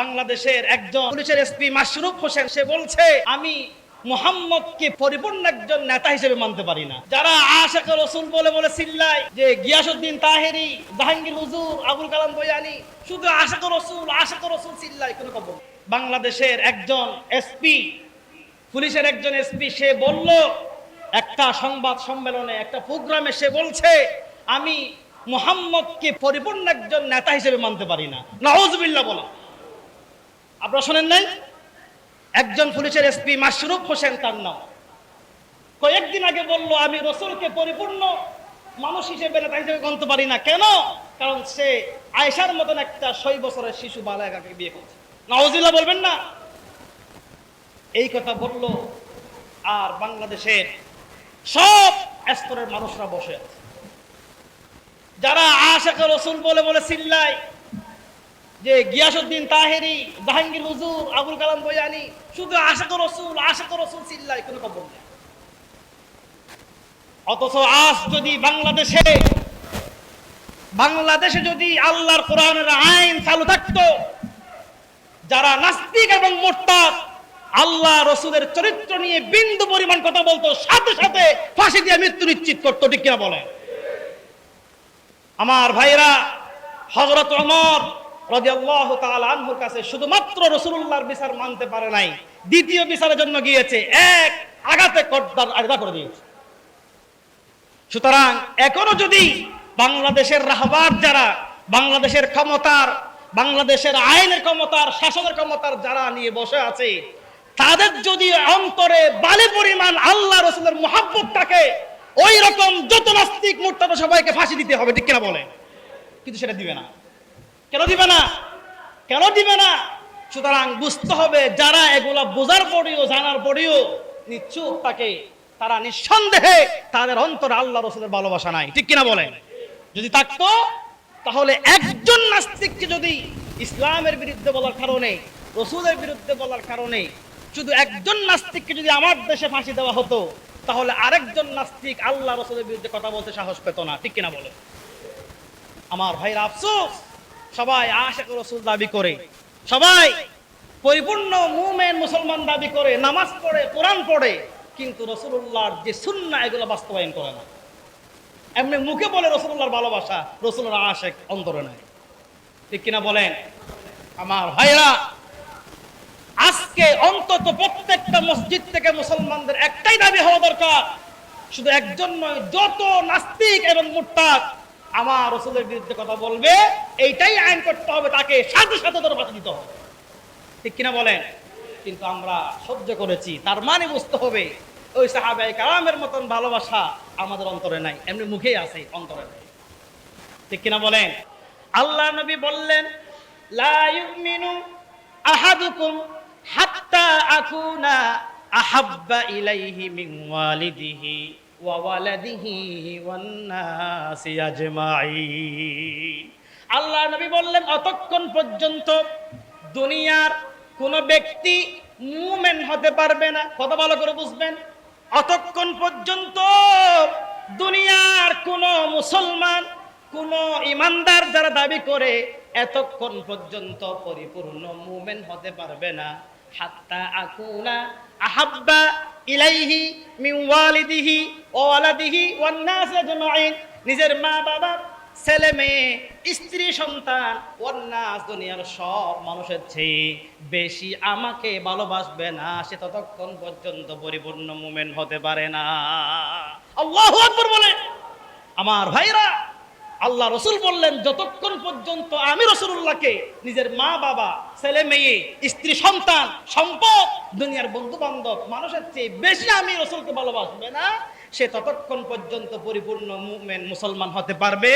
বাংলাদেশের একজন পুলিশের এসপি মাসরুফ হোসেন, সে বলছে, আমি মোহাম্মদকে পরিপূর্ণ একজন নেতা হিসেবে মানতে পারি না। যারা রসুল বলে বলে চিল্লায় যে গিয়াসুদ্দিন তাহেরি, জাহাঙ্গীর হুজুর, আবুল কালাম শুধু রসুল রসুল চিল্লায়, কোনো বাংলাদেশের একজন এসপি, পুলিশের একজন এসপি, সে বলল, একটা সংবাদ সম্মেলনে, একটা প্রোগ্রামে সে বলছে, আমি মোহাম্মদকে পরিপূর্ণ একজন নেতা হিসেবে মানতে পারি না। নওয়াজবিল্লাহ বলে আপনারা শোনেন নাই? একজন পুলিশের এসপি মাসরুফ হোসেন তার নাম। কয়েকদিন আগে বলল, আমি রসুলকে পরিপূর্ণ মানুষ হিসেবে নেতা হিসেবে গণতে পারি না। কেন? কারণ সে আয়েশার মতন একটা ছয় বছরের শিশু বালাগাকে বিয়ে করছে। নওয়াজিল্লাহ বলবেন না? এই কথা বলল আর বাংলাদেশের সব স্তরের মানুষরা বসে আছে। যারা আশাকে রসুল বলে বলে চিল্লায় যে গিয়াসুদ্দিন তাহেরি, জাহাঙ্গীর হুজুর, আবুল কালাম বয়ানি শুধু আশেখ রসুল আশেখ রসুল চিল্লায়, কোনো খবর নেই। অথচ আজ যদি বাংলাদেশে বাংলাদেশে যদি আল্লাহর কোরআনের আইন চালু থাকতো, যারা নাস্তিক এবং মোরতাদ, আল্লাহ রসুলের চরিত্র নিয়ে বিন্দু পরিমাণ কথা বলতো, সাথে সাথে ফাঁসি দিয়ে মৃত্যু নিশ্চিত করতো, ঠিক কিনা বলে আমার ভাইরা হজরত অমর আনহুর কাছে শুধুমাত্র বিচার মানতে পারে নাই। দ্বিতীয় বিচারের জন্য গিয়েছে। এক, আঘাতে কর্দার করে দিয়েছে। সুতরাং এখনও যদি বাংলাদেশের রাহবার যারা, বাংলাদেশের ক্ষমতার, বাংলাদেশের আইনের ক্ষমতার, শাসনের ক্ষমতার যারা নিয়ে বসে আছে, তাদের যদি অন্তরে বালে পরিমাণ আল্লাহ রসুলের মহাব্বত থাকে ওই রকম যত নাস্তিক মূর্তাটা সবাইকে ফাঁসি দিতে হবে, ঠিক কিনা বলে কিন্তু সেটা দিবে না। কেন দিবে না? কেন দিবে না? সুতরাং বুঝতে হবে, যারা এগুলা বোঝার পরেও, জানার পরেও নিশ্চুপ তাকে তারা নিঃসন্দেহে তাদের অন্তরে আল্লাহ রসুলের ভালোবাসা নাই। ঠিক কিনা বলেন? যদি থাকতো, তাহলে একজন নাস্তিককে যদি ইসলামের বিরুদ্ধে বলার কারণে, রসুলের বিরুদ্ধে বলার কারণে শুধু একজন নাস্তিককে যদি আমার দেশে ফাঁসি দেওয়া হতো, তাহলে আরেকজন নাস্তিক আল্লাহ রসুলের বিরুদ্ধে কথা বলতে সাহস পেত না। ঠিক কিনা বলে আমার ভাইরা আফসোস সবাই আশেক রসুল দাবি করে। সবাই পরিপূর্ণ মুমেন মুসলমান দাবি করে, নামাজ পড়ে, কোরআন পড়ে, কিন্তু রসুল্লাহর যে সুন্না এগুলো বাস্তবায়ন করে না। এমনি মুখে বলে রসুল্লাহর ভালোবাসা রসুল্লাহর আশেক অন্তরে নাই। ঠিক কিনা বলেন? আমার ভাইরা, আজকে অন্তত প্রত্যেকটা মসজিদ থেকে মুসলমানদের একটাই দাবি হওয়া দরকার। শুধু একজন নয়, যত নাস্তিক এবং মুরতাদ আমার রসুলের বিরুদ্ধে কথা বলবে, এইটাই আইন করতে হবে, তাকে সাথে সাথে তোর বাধা দিতে হবে। ঠিক কিনা বলেন? কিন্তু আমরা সহ্য করেছি, তার মানে বুঝতে হবে, ওই সাহাবাই কালামের মতন ভালোবাসা আমাদের অন্তরে নাই, এমনি মুখেই আছে অন্তরে নাই। ঠিক কিনা বলেন? আল্লাহ নবী বললেন, লা ইউমিনু আহাদুকুম হাত্তা আকুনা আহাব্বা ইলাইহি মিন ওয়ালিদিহি। আল্লাহ নবী বললেন, অতক্ষণ পর্যন্ত দুনিয়ার কোন ব্যক্তি মুমেন হতে পারবে না। কত ভালো করে বুঝবেন। অতক্ষণ পর্যন্ত দুনিয়ার কোন মুসলমান, কোন ইমানদার যারা দাবি করে, এতক্ষণ পর্যন্ত পরিপূর্ণ মুমেন হতে পারবে না। হাত্তা আকুনা আহাব্বা ইলাইহি মিন ওয়ালিদিহি ওয়ালাদিহি ওয়ান নাস আজমাইন। নিজের মা বাবা, ছেলে মেয়ে, স্ত্রী, সন্তান অন্যাস দুনিয়ার সব মানুষের চেয়ে বেশি আমাকে ভালোবাসবে না, সে ততক্ষণ পর্যন্ত পরিপূর্ণ মুমেন্ট হতে পারে না। আল্লাহ বলে, আমার ভাইরা আল্লাহ রসুল বললেন, যতক্ষণ পর্যন্ত আমি রসুল্লাহকে নিজের মা, বাবা, ছেলে, মেয়ে, স্ত্রী, সন্তান, সম্পদ, দুনিয়ার বন্ধু বান্ধব মানুষের চেয়ে বেশি আমি রসুলকে ভালোবাসবে না, সে ততক্ষণ পর্যন্ত পরিপূর্ণ মুসলমান হতে পারবে।